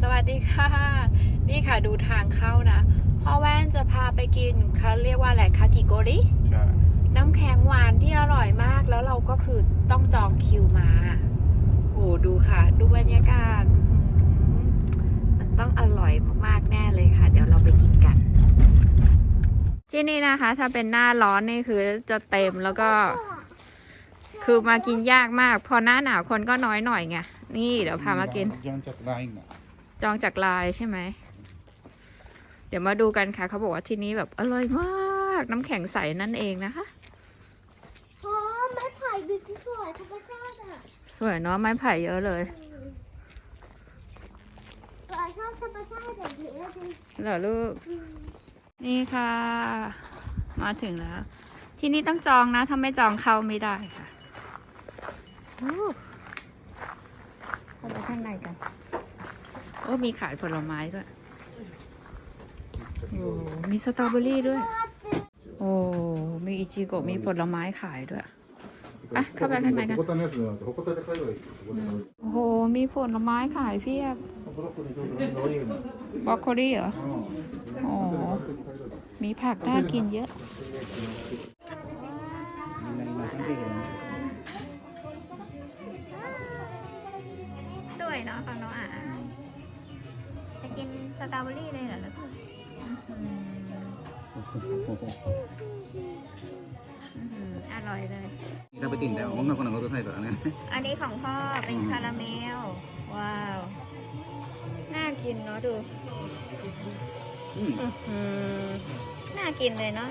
สวัสดีค่ะ นี่ค่ะดูทางเข้านะพ่อแว่นจะพาไปกินเขาเรียกว่าอะไรคากิโกริใช่น้ำแข็งหวานที่อร่อยมากแล้วเราก็คือต้องจองคิวมาโอ้ดูค่ะ ดูบรรยากาศอื้อหือมันต้องอร่อยมากๆแน่เลยค่ะ เดี๋ยวเราไปกินกัน ที่นี่นะคะ ถ้าเป็นหน้าร้อนนี่คือจะเต็มแล้วก็ คือมากินยากมาก พอหน้าหนาวคนก็น้อยหน่อยไงนี่เดี๋ยวพามากิน จองจากไลน์ใช่ไหม เดี๋ยวมาดูกันค่ะ เขาบอกว่าที่นี้แบบอร่อยมาก น้ำแข็งใสนั่นเองนะคะโอ้ไม้ไผ่ดูสิสวยธรรมชาติอะสวยเนาะไม้ไผ่เยอะเลยสวยชอบธรรมชาติแบบนี้เลยเหรอลูก นี่ค่ะ มาถึงแล้ว ที่นี่ต้องจองนะ ถ้าไม่จองเข้าไม่ได้ค่ะเราไปข้างในกัน โอ้มีขายผลไม้ด้วย โอ้มีสตรอเบอรี่ด้วย โอ้ มีอิจิโกะมีผลไม้ขายด้วย อะ เข้าไปข้างในกัน โอ้โห มีผลไม้ขายเพียบ บรอกโคลีเหรอ โอ้ มีผักน่ากินเยอะ สตรอเบอรี่เลยเหรอลูกอร่อยเลย 食べていいんだよ女の子なんかうるさいからね อันนี้ของพ่อเป็นคาราเมล ว้าว น่ากินเนาะดู うん อื้อหือน่ากินเลยเนาะ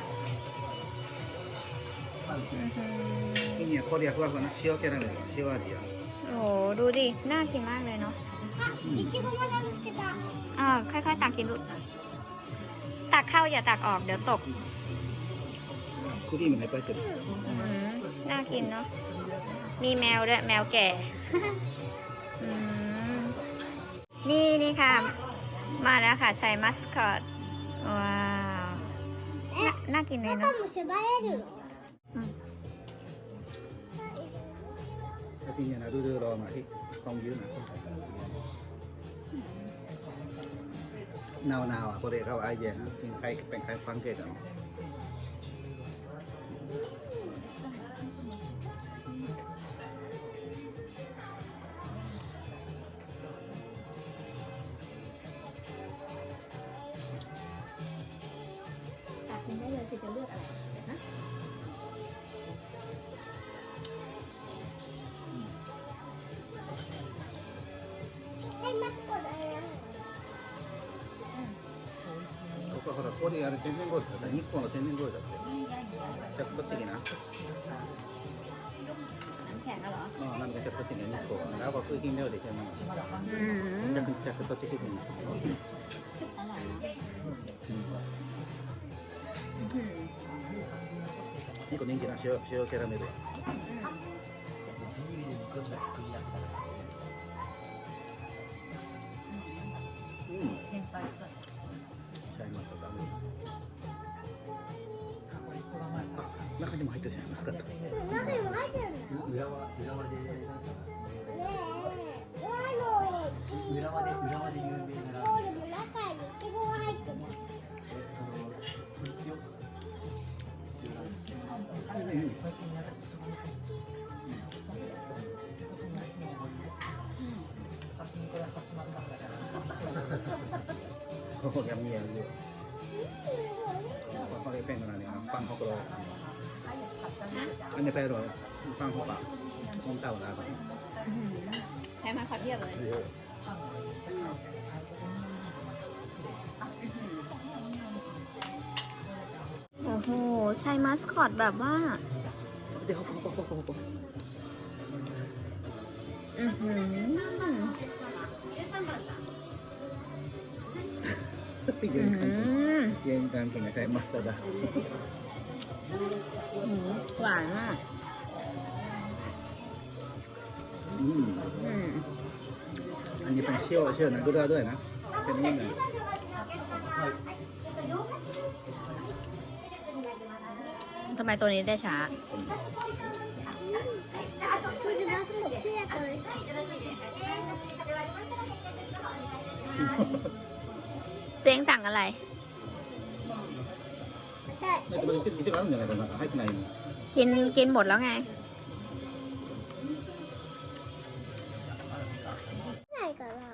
อื้อหือ いいねこれはふわふわな塩キャラメル塩味や โอ้โหดูดิ น่ากินมากเลยเนาะ いちごまだ見つけた อ่ค่อยๆตักกินลูกตักเข้าอย่าตักออกเดี๋ยวตกคู่키많이 빠졌 อืมนน่ากินเนาะ มีแมวด้วยแมวแก่นี่นี่ค่ะ มาแล้วค่ะใช้มัสคอต ว้าวน,น่ากินเลยเนาะถ้าพี่เนี่ยนะดื้อๆรอมาที่กองยืนนะ ตักกินได้เลยคือจะเลือกอะไร ここでやる天然氷ってさ日光の天然氷だってじゃあこっち行けな。あなんかちょっと違う日光が僕金料理でもうんめちゃくちゃちょっとうまうん、うん、結構人気な塩塩キャラメル中にも入ってるじゃないですか。中にも入ってるんだよ。浦で。の。で有名な。中に入ってる。えっと、うん。ここが見える。こン、 อันนี้ไปอรอยฟังผมอะส้มเต่าลาบแค่มาคอเทียบเลยโอ้โหใช้มัสคอตแบบว่าเดี๋ยวอือหือยังกันยันกันกินอะไรมาสเตอร์ดา หวานมากอืมอืมอันนี้เป็นเชี่ยวเชี่ยวนะดูด้วยด้วยนะเป็นนี่เลยทำไมตัวนี้ได้ช้าเสียงสั่งอะไร กินกินหมดแล้วไงไหนกันล่ะ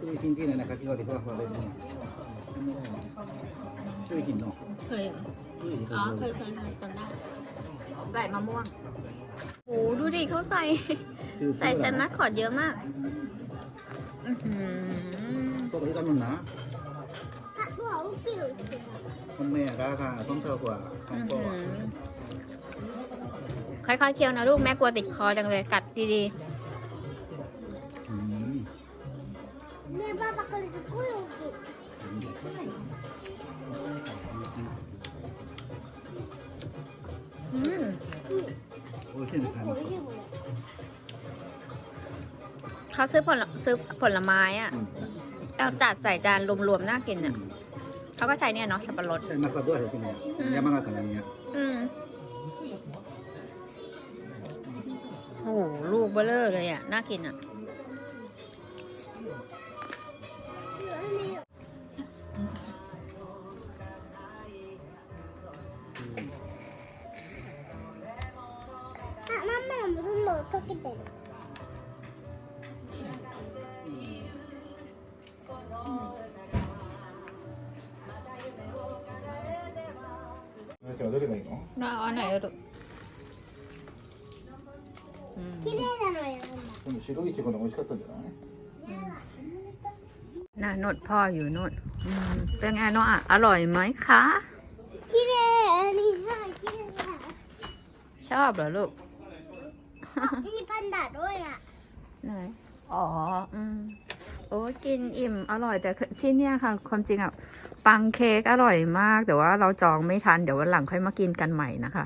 คือจริงๆนะครับที่เราที่พ่าเล่นนี่เคยกินเนาะเคยเหรออ๋อเคยเคยจำได้ ใส่มะม่วงโหดูดิเขาใส่ ใส่แซนมัขอดเยอะมาก อื้อหือ 소를 해가면 나? 아빠 웃기고 있 어. 엄마야 나가 손타고와 อื้อ 감고 หือค่อยๆเคี้ยวนะลูกแม่กลัวติดคอจังเลยกัดดีๆ 음. 내 바닥 그래서 꼬여오 기. ่งพันเขาซื้อผลซื้อผลไม้อะเราจัดใส่จานรวมๆน่ากินอะเขาก็ใช้เนี่ยเนาะสับปะรดใช่มาซาด้วยที่นี่ยามางาตอะไรเงี้ยอืมโอ้โหลูกเบลเลอร์เลยอะ น่ากินอะ じゃあどれがいいの น่าเอาไหนอะลูกอืม 綺麗なのよ、この白いちごの美味しかったんじゃない น่าโนดพ่ออยู่โนดอืมเป็นไงเนาะอะอร่อยไหมคะ 綺麗にはい綺麗だ。 ชอบเหรอลูก あ、いいパンダ、どうや。 ไหน อ๋อ อืม โอ้กินอิ่มอร่อยแต่ที่เนี่ยค่ะ ความจริงอะปังเค้กอร่อยมาก แต่ว่าเราจองไม่ทันเดี๋ยววันหลังค่อยมากินกันใหม่นะคะ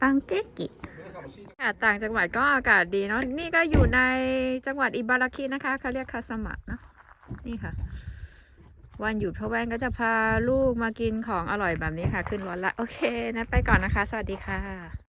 ปังเค้กกิอากาศต่างจังหวัดก็อากาศดีเนาะนี่ก็อยู่ในจังหวัดอิบาราคินะคะเขาเรียกคาสมะเนาะนี่ค่ะ วันหยุดพ่อแว่นก็จะพาลูกมากินของอร่อยแบบนี้ค่ะ ขึ้นรถละโอเคนะไปก่อนนะคะ สวัสดีค่ะ